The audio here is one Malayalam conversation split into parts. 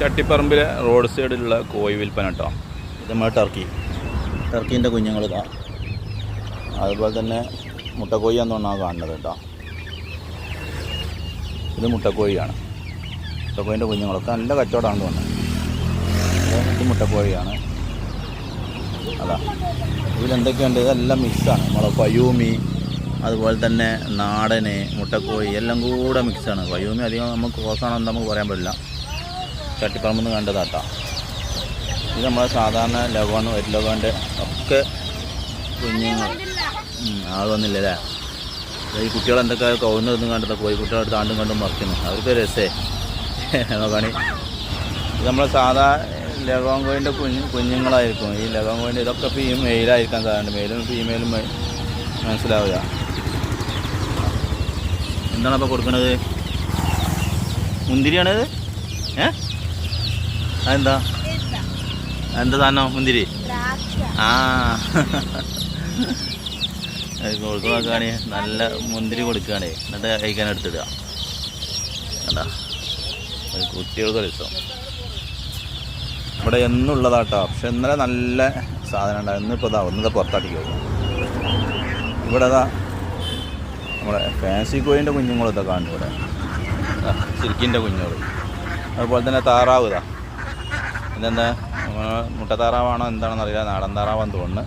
ചട്ടിപ്പറമ്പിലെ റോഡ് സൈഡിലുള്ള കോഴി വിൽപ്പന കേട്ടോ. ഇത് നമ്മുടെ ടർക്കി. ടർക്കീന്റെ കുഞ്ഞുങ്ങൾ ഇതാ. അതുപോലെ തന്നെ മുട്ടക്കോഴി എന്നൊന്നാണ് കാണുന്നത് കേട്ടോ. ഇത് മുട്ടക്കോഴിയാണ്. മുട്ടക്കോഴിന്റെ കുഞ്ഞുങ്ങളൊക്കെ നല്ല കച്ചവടമാണ് തോന്നുന്നത് ഇത് മുട്ടക്കോഴിയാണ്. അതാ ഇതിലെന്തൊക്കെയുണ്ട്? ഇതെല്ലാം മിക്സാണ്. നമ്മളെ പയൂമി അതുപോലെ തന്നെ നാടന് മുട്ടക്കോഴി എല്ലാം കൂടെ മിക്സാണ്. പയൂമി അധികം നമുക്ക് കോസാണെന്ന് നമുക്ക് പറയാൻ പറ്റില്ല. ചട്ടിപ്പറമ്പിൽ നിന്ന് കണ്ടതാട്ടാ ഇത് നമ്മളെ സാധാരണ ലോകമാണ് ഒരു ലഗോന്റെ ഒക്കെ കുഞ്ഞുങ്ങൾ. ആൾ അതൊന്നുമില്ല അല്ലേ? ഈ കുട്ടികൾ എന്തൊക്കെ കൗന്നൊന്നും കണ്ടത്? കോഴി കുട്ടികളെ ആണ്ടും കണ്ടും മറിക്കുന്നു. അവർക്ക് രസേ. നോക്കാണി. ഇത് നമ്മളെ സാധാ ലഗോൺ കോഴിന്റെ കുഞ്ഞ് കുഞ്ഞുങ്ങളായിരിക്കും. ഈ ലഗോൺ കോഴിന്റെ ഇതൊക്കെ ഫീ മെയിലായിരിക്കാൻ സാധ്യത മെയിലും ഫീമെയിലും മനസ്സിലാവുക. എന്താണ് അപ്പോൾ കൊടുക്കുന്നത് മുന്തിരിയാണത്? ഏ? അതെന്താ? എന്താ? സാധനം മുന്തിരി? ആ. കൊടുത്തു നോക്കുകയാണെ നല്ല മുന്തിരി കൊടുക്കുകയാണെ എന്നിട്ട് കഴിക്കാൻ എടുത്തിടുക. കണ്ടാ? കുട്ടികൾക്ക് രസം. ഇവിടെ എന്നുള്ളതാട്ടോ. പക്ഷെ ഇന്നലെ നല്ല സാധനം ഉണ്ടായിരുന്നു. ഇന്നിപ്പോൾ ഇതാ ഒന്നത് പുറത്താട്ടിക്ക് പോകും ഇവിടെ അതാ നമ്മുടെ ഫാൻസി കോയിന്റെ കുഞ്ഞുങ്ങളും ഇതൊക്കെ കാണുന്നു ഇവിടെ. സിൽക്കിന്റെ കുഞ്ഞുങ്ങൾ. അതുപോലെ തന്നെ താറാവ് ഇതാ. നമ്മളെ മുട്ടത്താറാവാണോ എന്താണെന്ന് അറിയില്ല. നാടൻ താറാവാന്ന് തോന്നുന്നു.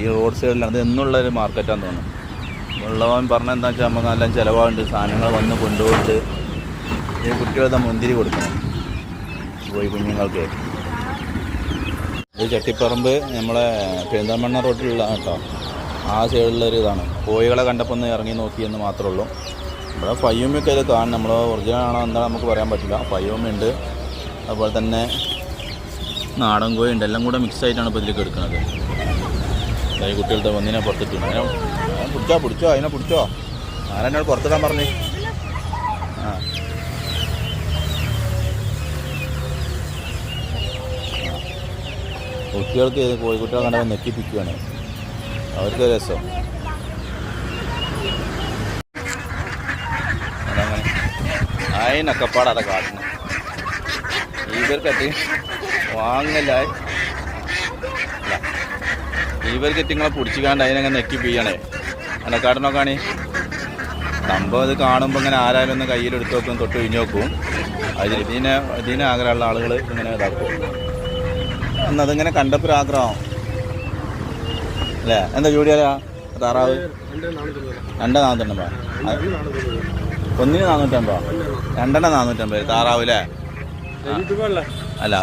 ഈ റോഡ് സൈഡിലാണ് ഇത് എന്നുള്ളൊരു മാർക്കറ്റാന്ന് തോന്നുന്നു. ഉള്ളവൻ പറഞ്ഞ എന്താ വെച്ചാൽ നമുക്ക് നല്ല ചിലവാകുണ്ട് സാധനങ്ങൾ വന്ന് കൊണ്ടുപോയിട്ട് ഈ കുട്ടികളുടെ മുന്തിരി കൊടുക്കണം. പോയി കുഞ്ഞുങ്ങൾക്ക്. ഇത് ചട്ടിപ്പറമ്പ് നമ്മളെ പെരിന്തൽമണ്ണ റോഡിലുള്ള കേട്ടോ. ആ സൈഡിലൊരു ഇതാണ്. കോഴികളെ കണ്ടപ്പോൾ ഒന്ന് ഇറങ്ങി നോക്കിയെന്ന് മാത്രമേ ഉള്ളൂ. നമ്മുടെ ഫയ്യൂമൊക്കെ ഇത് കാണും. നമ്മൾ ഒറിജിനൽ ആണോ എന്താണോ നമുക്ക് പറയാൻ പറ്റില്ല. ഫയ്യൂമുണ്ട് അതുപോലെ തന്നെ നാടൻ കോഴി ഉണ്ട്. എല്ലാം കൂടെ മിക്സ് ആയിട്ടാണ് ഇപ്പോൾ ഇതിലേക്ക് എടുക്കുന്നത്. ഈ കുട്ടികളുടെ ഒന്നിനെ പുറത്തിട്ടുണ്ട്. അതിനെ പിടിച്ചോ പിടിച്ചോ അതിനെ പിടിച്ചോ. ആരെന്നോട് പുറത്തിടാൻ പറഞ്ഞു? ആ. കുട്ടികൾക്ക് ഇത് കോഴിക്കുട്ടികളെ കണ്ടപ്പോൾ നെക്കിപ്പിക്കുകയാണ് അവർക്ക് രസം. അതങ്ങനെ? അതിനൊക്കെപ്പാട് കാട്ടണം ഇവർക്കറ്റ് വാങ്ങല ഇവർക്ക് ഇങ്ങളെ പിടിച്ചിക്കാണ്ട് അതിനങ്ങനെ നെക്കി പിയ്യണേ. അനക്കാട്ടനോ കാണി സംഭവം ഇത് കാണുമ്പോൾ ഇങ്ങനെ ആരായാലും ഒന്ന് കയ്യിലെടുത്ത് വെക്കും തൊട്ട് ഒഴിഞ്ഞു നോക്കും. അതിന് ഇതിനെ ഇതിനെ ആഗ്രഹമുള്ള ആളുകൾ ഇങ്ങനെ ഇതാക്കും. എന്നതിങ്ങനെ കണ്ടപ്പോൾ ആഗ്രഹം. അല്ലേ? എന്താ ജോഡിയാലാ താറാവ്? രണ്ട് നാനൂറ്റമ്പോ ഒന്നിന് നാനൂറ്റമ്പോ രണ്ടെണ്ണം നാനൂറ്റമ്പത്. താറാവ് അല്ലേ? അല്ല